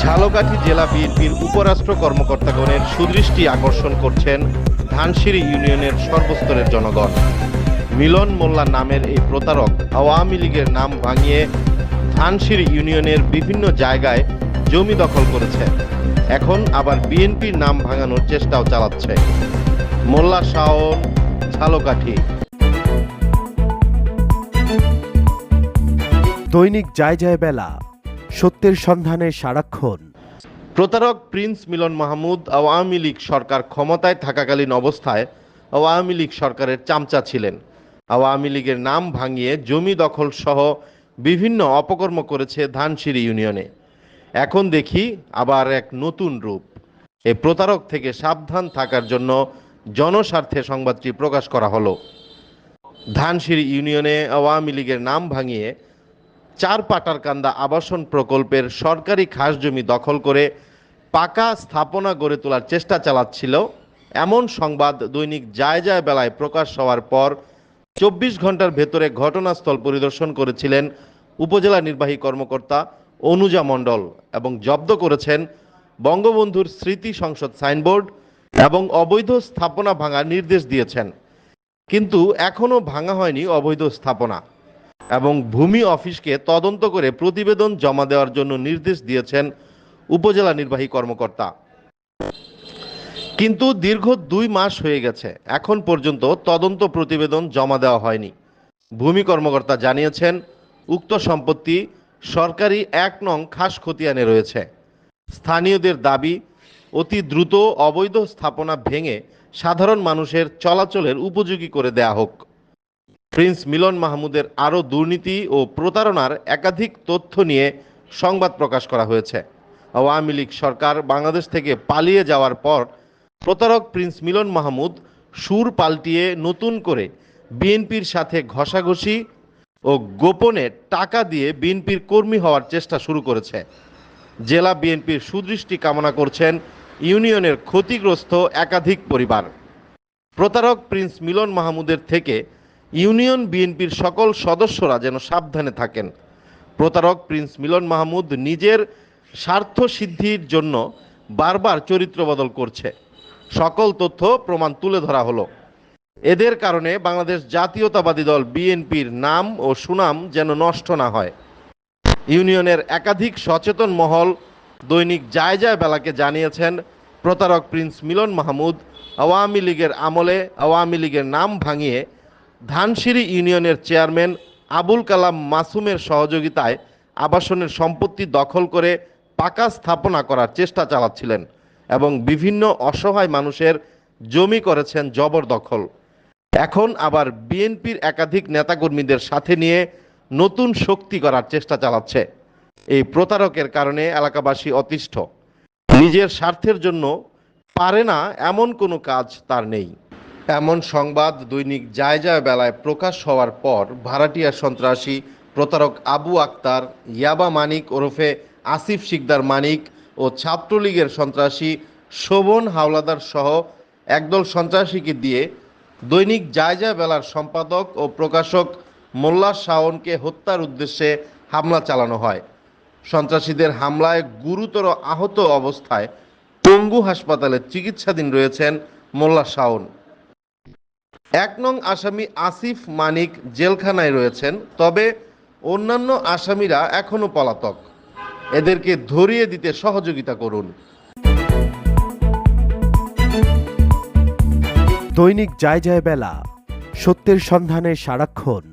ঝালকাঠি জেলা বিএনপির উপরাষ্ট্র কর্মকর্তাগণের সুদৃষ্টি আকর্ষণ করছেন ধানসিঁড়ি ইউনিয়নের সর্বস্তরের জনগণ। মিলন মোল্লা নামের এই প্রতারক আওয়ামী লীগের নাম ভাঙিয়ে ধানসিঁড়ি ইউনিয়নের বিভিন্ন জায়গায় জমি দখল করেছে। এখন আবার বিএনপির নাম ভাঙানোর চেষ্টাও চালাচ্ছে। মোল্লা শাওন, ঝালকাঠি। দৈনিক যায় যায় বেলা। সত্যের সন্ধানে সারাক্ষণ। প্রতারক প্রিন্স মিলন মাহমুদ আওয়ামী লীগ সরকার ক্ষমতায় থাকাকালীন অবস্থায় আওয়ামী লীগ সরকারের চামচা ছিলেন। আওয়ামী লীগের নাম ভাঙিয়ে জমি দখল সহ বিভিন্ন অপকর্ম করেছে ধানসিঁড়ি ইউনিয়নে। এখন দেখি আবার এক নতুন রূপ। এই প্রতারক থেকে সাবধান থাকার জন্য জনস্বার্থে সংবাদটি প্রকাশ করা হলো। ধানসিঁড়ি ইউনিয়নে আওয়ামী লীগের নাম ভাঙিয়ে চার পাটারকান্দা আবাসন প্রকল্পের সরকারি খাস জমি দখল করে পাকা স্থাপনা গড়ে তোলার চেষ্টা চালাচ্ছিল। এমন সংবাদ দৈনিক যায় যায় বেলায় প্রকাশ হওয়ার পর চব্বিশ ঘণ্টার ভেতরে ঘটনাস্থল পরিদর্শন করেছিলেন উপজেলা নির্বাহী কর্মকর্তা অনুজা মণ্ডল এবং জব্দ করেছেন বঙ্গবন্ধুর স্মৃতি সংসদ সাইনবোর্ড এবং অবৈধ স্থাপনা ভাঙার নির্দেশ দিয়েছেন। কিন্তু এখনও ভাঙা হয়নি অবৈধ স্থাপনা। এবং ভূমি অফিসকে তদন্ত করে প্রতিবেদন জমা দেওয়ার জন্য নির্দেশ দিয়েছেন উপজেলা নির্বাহী কর্মকর্তা। কিন্তু দীর্ঘ দুই মাস হয়ে গেছে, এখন পর্যন্ত তদন্ত প্রতিবেদন জমা দেওয়া হয়নি। ভূমি কর্মকর্তা জানিয়েছেন, উক্ত সম্পত্তি সরকারি এক নং খাস খতিয়ানে রয়েছে। স্থানীয়দের দাবি, অতি দ্রুত অবৈধ স্থাপনা ভেঙে সাধারণ মানুষের চলাচলের উপযোগী করে দেয়া হোক। প্রিন্স মিলন মাহমুদের আরও দুর্নীতি ও প্রতারণার একাধিক তথ্য নিয়ে সংবাদ প্রকাশ করা হয়েছে। আওয়ামী লীগ সরকার বাংলাদেশ থেকে পালিয়ে যাওয়ার পর প্রতারক প্রিন্স মিলন মাহমুদ সুর পাল্টিয়ে নতুন করে বিএনপির সাথে ঘষাঘষি ও গোপনে টাকা দিয়ে বিএনপির কর্মী হওয়ার চেষ্টা শুরু করেছে। জেলা বিএনপির সুদৃষ্টি কামনা করছেন ইউনিয়নের ক্ষতিগ্রস্ত একাধিক পরিবার। প্রতারক প্রিন্স মিলন মাহমুদের থেকে ইউনিয়ন বিএনপির সকল সদস্যরা যেন সাবধানে থাকেন। প্রতারক প্রিন্স মিলন মাহমুদ নিজের স্বার্থ সিদ্ধির জন্য বারবার চরিত্র বদল করছে। সকল তথ্য প্রমাণ তুলে ধরা হলো। এদের কারণে বাংলাদেশ জাতীয়তাবাদী দল বিএনপির নাম ও সুনাম যেন নষ্ট না হয়। ইউনিয়নের একাধিক সচেতন মহল দৈনিক যায় যায় বেলাকে জানিয়েছেন, প্রতারক প্রিন্স মিলন মাহমুদ আওয়ামী লীগের আমলে আওয়ামী লীগের নাম ভাঙিয়ে ধানসিঁড়ি ইউনিয়নের চেয়ারম্যান আবুল কালাম মাসুমের সহযোগিতায় আবাসনের সম্পত্তি দখল করে পাকা স্থাপনা করার চেষ্টা চালাচ্ছিলেন এবং বিভিন্ন অসহায় মানুষের জমি করেছেন জবরদখল। এখন আবার বিএনপির একাধিক নেতাকর্মীদের সাথে নিয়ে নতুন শক্তি করার চেষ্টা চালাচ্ছে। এই প্রতারকের কারণে এলাকাবাসী অতিষ্ঠ। নিজের স্বার্থের জন্য পারে না এমন কোনো কাজ তার নেই। এমন সংবাদ দৈনিক যায় বেলায় প্রকাশ হওয়ার পর ভাড়াটিয়া সন্ত্রাসী প্রতারক আবু আক্তার, ইয়াবা মানিক ওরফে আসিফ শিকদার মানিক ও ছাত্রলীগের সন্ত্রাসী শোভন হাওলাদার সহ একদল সন্ত্রাসীকে দিয়ে দৈনিক যায় বেলার সম্পাদক ও প্রকাশক মোল্লা শাওনকে হত্যার উদ্দেশ্যে হামলা চালানো হয়। সন্ত্রাসীদের হামলায় গুরুতর আহত অবস্থায় পঙ্গু হাসপাতালে চিকিৎসাধীন রয়েছেন মোল্লা শাওন। এক নং আসামি আসিফ মানিক জেলখানায় রয়েছেন, তবে অন্যান্য আসামিরা এখনও পলাতক। এদেরকে ধরিয়ে দিতে সহযোগিতা করুন। দৈনিক যায় যায় বেলা, সত্যের সন্ধানে সারাক্ষণ।